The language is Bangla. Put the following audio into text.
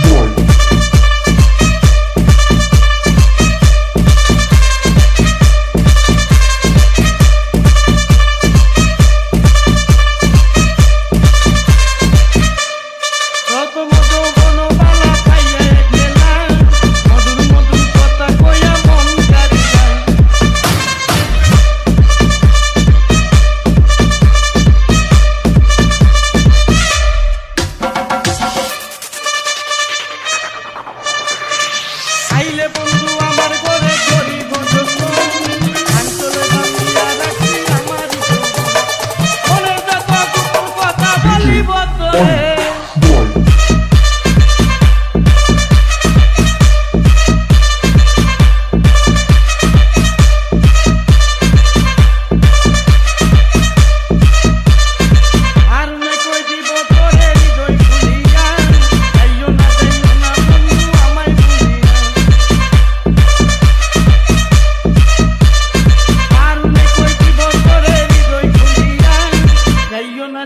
Boy. বন্ধু আমার ঘরে করিব